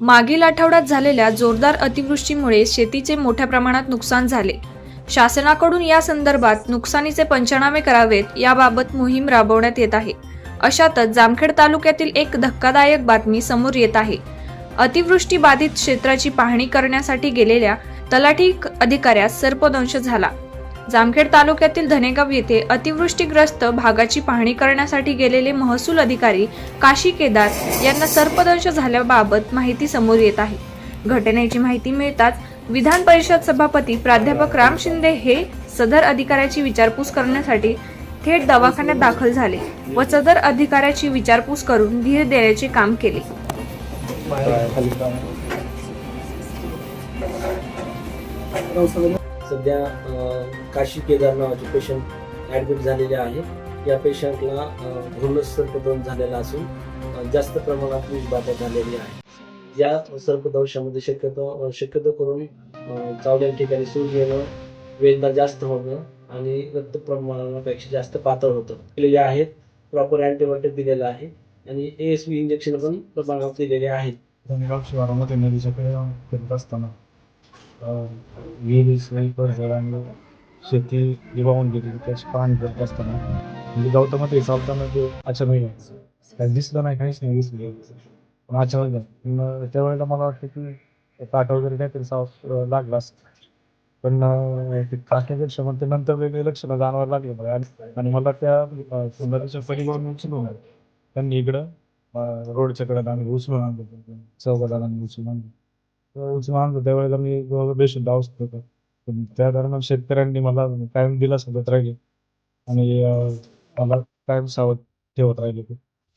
मागील आठवड्यात झालेल्या जोरदार अतिवृष्टीमुळे शेतीचे मोठ्या प्रमाणात नुकसान झाले. शासनाकडून या संदर्भात नुकसानीचे पंचनामे करावेत याबाबत मोहीम राबवण्यात येत आहे. अशातच जामखेड तालुक्यातील एक धक्कादायक बातमी समोर येत आहे. अतिवृष्टी बाधित क्षेत्राची पाहणी करण्यासाठी गेलेल्या तलाठी अधिकाऱ्यास सर्पदंश झाला. जामखेड तालुक्यातील धनेगाव येथे अतिवृष्टीग्रस्त भागाची पाहणी करण्यासाठी गेलेले महसूल अधिकारी काशी केदार यांना सर्पदंश झाल्याबाबत माहिती समोर येत आहे. घटनेची माहिती मिळताच विधान परिषद सभापती प्राध्यापक राम शिंदे हे सदर अधिकाऱ्याची विचारपूस करण्यासाठी थेट दवाखान्यात दाखल झाले व सदर अधिकाऱ्याची विचारपूस करून धीर देण्याचे काम केले. सध्या काशी केदार नावाचे पेशंट ॲडमिट झालेले आहे या पेशंटला भ्रूण सर्पदंश झालेला असून जास्त प्रमाणात विषबाधा झालेली आहे. या सर्पदंशामध्ये शक्यतो शक्यतो करून चावल्या ठिकाणी सूज येणं वेदना जास्त होणं आणि रक्त प्रमाणापेक्षा जास्त पातळ होतं. दिलेले आहेत. प्रॉपर अँटीबायोटिक दिलेलं आहे आणि ए एस बी इंजेक्शन पण प्रमाणात दिलेले आहेत. धन्यवाद शिवारामध्ये नदीच्याकडे फिरत असताना. अं, विहिरी सगळीकडे शेती जी वाहून गेली त्याची पाहणी करत असताना. म्हणजे गौतमात चालताना ते अचानक यायचं. काही दिसलं नाही काहीच नाही दिसलं पण अचानक मग त्यावेळेला मला वाटतं की काटा वगैरे काहीतरी साफ लागला पण ते काट्यापेक्षा मग ते नंतर वेगळे लक्षणं जाणवायला लागले मला. आणि- मला त्या अं, नदीच्या उचलून त्यांनी इकडं रोडच्याकडे रोडच्या कडे आम्ही उचलून आणलं. चौघाला उचलून आणलं. तर त्यावेळेला मी बेशुद्ध अवस्थेत होतो. पण त्या दरम्यान शेतकऱ्यांनी मला कायम दिलासा देत राहिले आणि मला कायम सावध ठेवत राहिले ते